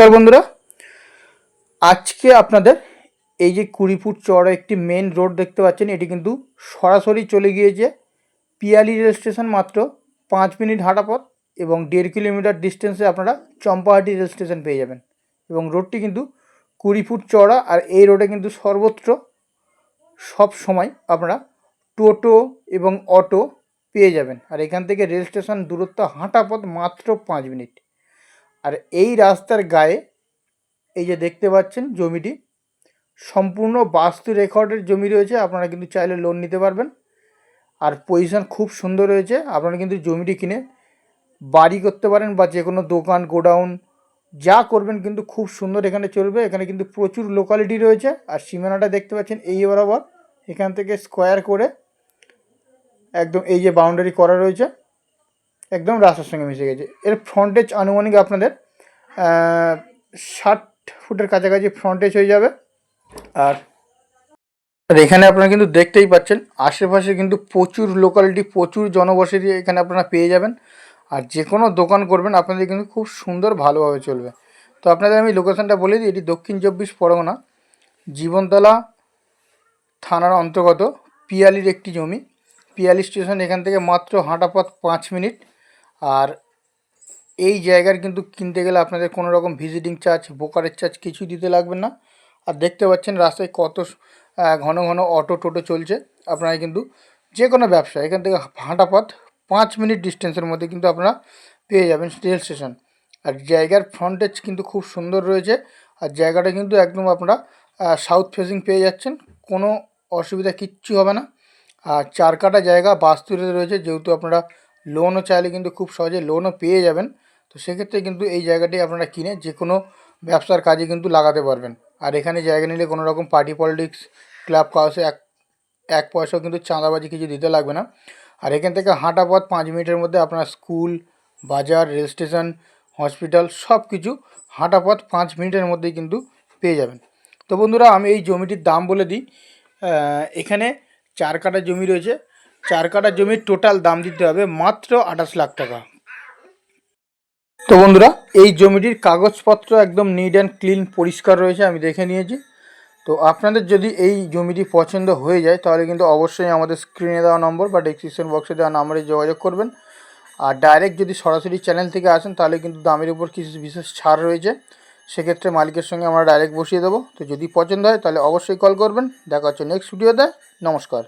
নমস্কার বন্ধুরা। আজকে আপনাদের এই যে কুড়ি ফুট চওড়া একটি মেন রোড দেখতে পাচ্ছেন, এটি কিন্তু সরাসরি চলে গিয়েছে পিয়ালি রেল স্টেশন মাত্র পাঁচ মিনিট হাঁটা পথ এবং দেড় কিলোমিটার ডিস্টেন্সে আপনারা চম্পাহাটি রেল স্টেশন পেয়ে যাবেন এবং রোডটি কিন্তু কুড়ি ফুট চওড়া আর এই রোডে কিন্তু সর্বত্র সব সময় আপনারা টোটো এবং অটো পেয়ে যাবেন। আর এখান থেকে রেল স্টেশন দূরত্ব হাঁটা পথ মাত্র পাঁচ মিনিট। আর এই রাস্তার গায়ে এই যে দেখতে পাচ্ছেন জমিটি, সম্পূর্ণ বাস্তু রেকর্ডের জমি রয়েছে, আপনারা কিন্তু চাইলে লোন নিতে পারবেন। আর পজিশন খুব সুন্দর রয়েছে, আপনারা কিন্তু জমিটি কিনে বাড়ি করতে পারেন বা যে কোনো দোকান, গোডাউন, যা করবেন কিন্তু খুব সুন্দর এখানে চলবে। এখানে কিন্তু প্রচুর লোকালিটি রয়েছে, আর সীমানাটা দেখতে পাচ্ছেন এই বরাবর, এখান থেকে স্কোয়ার করে একদম এই যে বাউন্ডারি করা রয়েছে। একদম রাস্তার সঙ্গে মিশে গেছে। এর ফ্রন্টেজ আনুমানিক আপনাদের ষাট ফুটের কাছাকাছি ফ্রন্টেজ হয়ে যাবে। আর এখানে আপনারা কিন্তু দেখতেই পাচ্ছেন, আশেপাশে কিন্তু প্রচুর লোকালিটি প্রচুর জনবসতি এখানে আপনারা পেয়ে যাবেন। আর যে কোনো দোকান করবেন, আপনাদের কিন্তু খুব সুন্দর ভালোভাবে চলবে। তো আপনাদের আমি লোকেশানটা বলে দিই, এটি দক্ষিণ চব্বিশ পরগনা, জীবনতলা থানার অন্তর্গত, পিয়ালির একটি জমি। পিয়ালি স্টেশন এখান থেকে মাত্র হাঁটা পথ পাঁচ মিনিট। আর এই জায়গার কিন্তু কিনতে গেলে আপনাদের কোনো রকম ভিজিটিং চার্জ বোকারের চার্জ কিছু দিতে লাগবে না। আর দেখতে পাচ্ছেন রাস্তায় কত ঘন ঘন অটো টোটো চলছে। আপনারা কিন্তু যে কোনো ব্যবসা, এখান থেকে হাঁটা পথ পাঁচ মিনিট ডিস্টেন্সের মধ্যে কিন্তু আপনারা পেয়ে যাবেন রেল স্টেশন আর জায়গার ফ্রন্টেজ কিন্তু খুব সুন্দর রয়েছে। আর জায়গাটা কিন্তু একদম আপনারা সাউথ ফেসিং পেয়ে যাচ্ছেন। কোনো অসুবিধা কিচ্ছু হবে না। আর চার কাটা জায়গা বাস্তুতে রয়েছে, যেহেতু আপনারা লোনও চাইলে কিন্তু খুব সহজে লোনও পেয়ে যাবেন। তো সেক্ষেত্রে কিন্তু এই জায়গাটি আপনারা কিনে যে কোনো ব্যবসার কাজে কিন্তু লাগাতে পারবেন। আর এখানে জায়গা নিলে কোনো রকম পার্টি পলিটিক্স ক্লাব কাউসে এক এক পয়সাও কিন্তু চাঁদাবাজি কিছু দিতে লাগবে না। আর এখান থেকে হাঁটা পথ পাঁচ মিনিটের মধ্যে আপনার স্কুল বাজার রেল স্টেশন হসপিটাল সব কিছু হাঁটা পথ পাঁচ মিনিটের মধ্যেই কিন্তু পেয়ে যাবেন। তো বন্ধুরা, আমি এই জমিটির দাম বলে দিই। এখানে চার কাটা জমি রয়েছে। চার কাটা জমির টোটাল দাম দিতে হবে মাত্র আঠাশ লাখ টাকা। তো বন্ধুরা, এই জমিটির কাগজপত্র একদম নিট অ্যান্ড ক্লিন পরিষ্কার রয়েছে, আমি দেখে নিয়েছি। তো আপনাদের যদি এই জমিটি পছন্দ হয়ে যায়, তাহলে কিন্তু অবশ্যই আমাদের স্ক্রিনে দেওয়া নম্বর বা ডেসক্রিপশন বক্সে দেওয়া নম্বরে যোগাযোগ করবেন। আর ডাইরেক্ট যদি সরাসরি চ্যানেল থেকে আসেন, তাহলে কিন্তু দামের উপর কিছু বিশেষ ছাড় রয়েছে। সেক্ষেত্রে মালিকের সঙ্গে আমরা ডাইরেক্ট বসিয়ে দেবো। তো যদি পছন্দ হয়, তাহলে অবশ্যই কল করবেন। দেখা হচ্ছে নেক্সট ভিডিওতে নমস্কার।